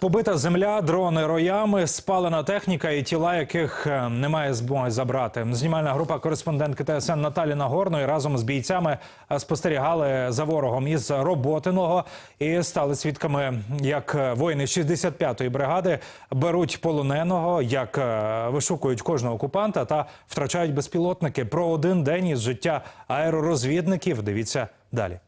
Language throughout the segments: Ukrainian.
Побита земля, дрони роями, спалена техніка і тіла, яких е, немає змоги забрати. Знімальна група кореспондентки ТСН Наталі Нагорної разом з бійцями е, спостерігали за ворогом із роботиного і стали свідками, як е, воїни 65-ї бригади беруть полоненого, як вишукують кожного окупанта та втрачають безпілотники. Про один день із життя аеророзвідників. Дивіться далі.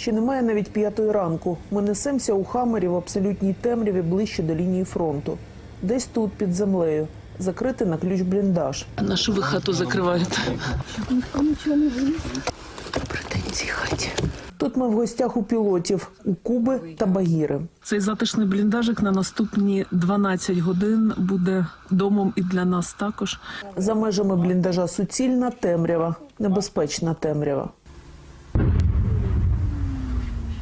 Ще немає навіть п'ятої ранку. Ми несемося у хамері в абсолютній темряві ближче до лінії фронту. Десь тут, під землею, закритий на ключ бліндаж. Нашу вихату закривають. Тут ми в гостях у пілотів, у Куби та Багіри. Цей затишний бліндажик на наступні 12 годин буде домом і для нас також. За межами бліндажа суцільна темрява, небезпечна темрява.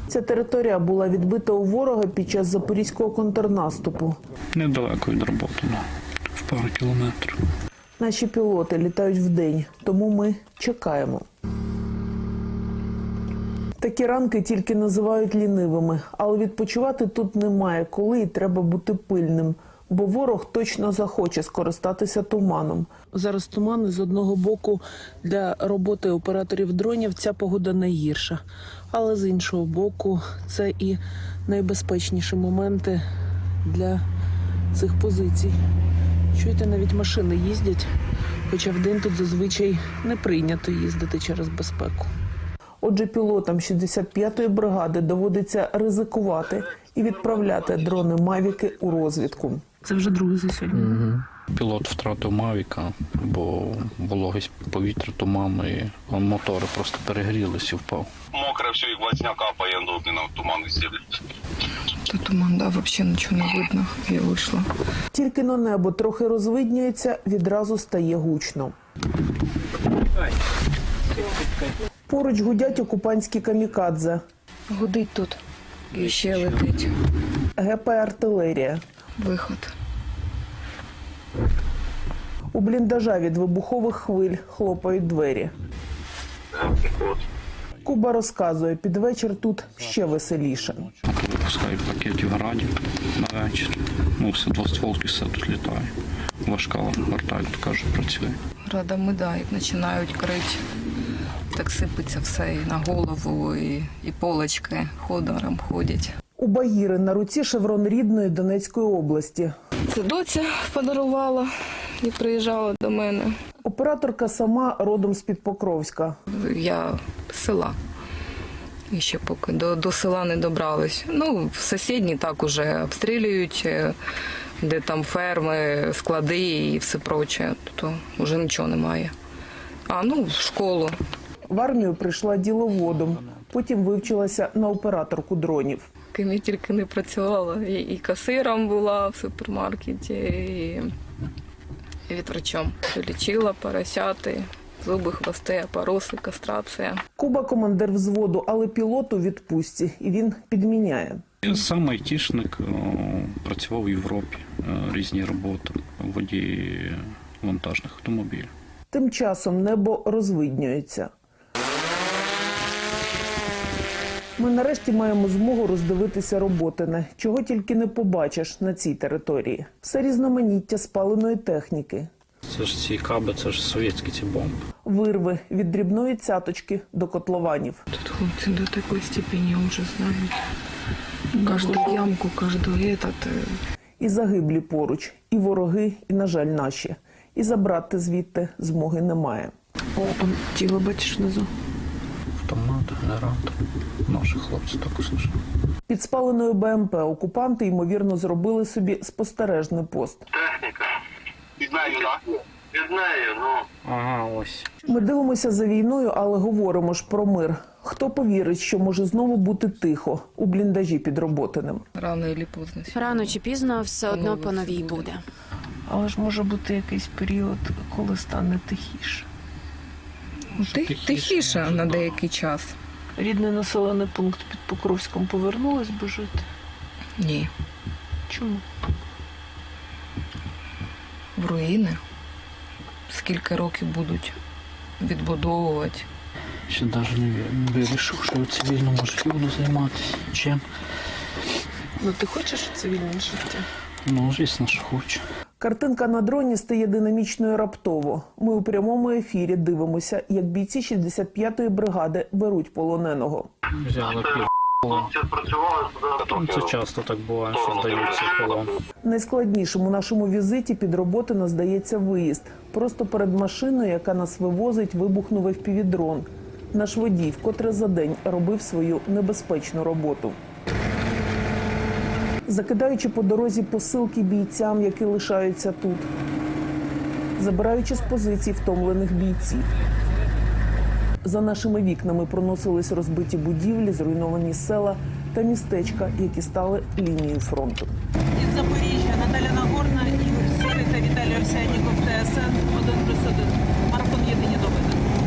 Ця територія була відбита у ворога під час запорізького контрнаступу. Недалеко від роботи, в пару кілометрів. Наші пілоти літають вдень, тому ми чекаємо. Такі ранки тільки називають лінивими, але відпочивати тут немає коли і треба бути пильним, бо ворог точно захоче скористатися туманом. Зараз туман з одного боку для роботи операторів дронів ця погода найгірша. Але з іншого боку, це і найбезпечніші моменти для цих позицій. Чуєте, навіть машини їздять, хоча вдень тут зазвичай не прийнято їздити через безпеку. Отже, пілотам 65-ї бригади доводиться ризикувати і відправляти дрони Мавіки у розвідку. Це вже другий за сьогодні. Пілот втратив Мавіка, бо вологість повітря, туман, і мотори просто перегрілися і впав. мокре все, і глазня капає, на туман висіли. Та туман, да, взагалі нічого не видно. Я вийшла. Тільки на небо трохи розвиднюється, відразу стає гучно. Поруч гудять окупантські камікадзе, Гудить тут. І ще летить. гепає артилерія. Виход. У бліндажа від вибухових хвиль хлопають двері. Куба розказує, під вечір тут ще веселіше. Випускають пакетів градів на вечір. Ну, все двостволки все тут літає. Важка вертольот, каже, працює. Радами, да, як починають крити. Так сипеться все і на голову, і, і полочки ходором ходять. У Багіри на руці шеврон рідної Донецької області. Це доця подарувала і приїжджала до мене. Операторка сама родом з-під Покровська. Я з села. І ще поки до, до села не добрались. Ну, в сусідні так уже обстрілюють, е, де там ферми, склади і все проче. То вже нічого немає. А ну, в школу. В армію прийшла діловодом, потім вивчилася на операторку дронів. Ким я тільки не працювала. І, і касиром була в супермаркеті, і, і відврачом. Лічила поросяти, зуби, хвости, опороси, кастрація. Куба командир взводу, але пілот у відпустці, і він підміняє. Я сам айтішник, працював в Європі, е, різні роботи, водій вантажних автомобілів. Тим часом небо розвиднюється. Ми нарешті маємо змогу роздивитися роботине, чого тільки не побачиш на цій території. Все різноманіття спаленої техніки, Це ж ці каби, це ж совєтські ці бомби. вирви від дрібної цяточки до котлованів. Тут хлопці до такої степені вже знають. Кожну ямку, кожну этот. е, І загиблі поруч, і вороги, і, на жаль, наші. І забрати звідти змоги немає. О, он тіло бачиш внизу. Автомат, генератор. Наші хлопці також лише. Під спаленою БМП окупанти, ймовірно, зробили собі спостережний пост. Техніка. Знаю, так? Я знаю, ну. Ага, ось. Ми дивимося за війною, але говоримо ж про мир. Хто повірить, що може знову бути тихо у бліндажі під роботиним? Рано і пізно. Рано чи пізно все одно по новій буде. Але ж може бути якийсь період, коли стане тихіше. Тих, тихіше на деякий час. Рідний населений пункт під Покровськом повернулось би жити. Ні. Чому? В руїни. Скільки років будуть відбудовувати. Ще навіть не вирішив, що цивільно може буду займатися. Чим? Ну ти хочеш цивільне життя? Ну, звісно, що хочу. Картинка на дроні стає динамічною раптово. Ми у прямому ефірі дивимося, як бійці 65-ї бригади беруть полоненого. Взяли Це часто так буває, що здаються полон. Найскладнішим у нашому візиті під роботи нас здається виїзд. Просто перед машиною, яка нас вивозить, вибухнув впівдрон. Наш водій вкотре за день робив свою небезпечну роботу. Закидаючи по дорозі посилки бійцям, які лишаються тут, забираючи з позицій втомлених бійців. За нашими вікнами проносились розбиті будівлі, зруйновані села та містечка, які стали лінією фронту.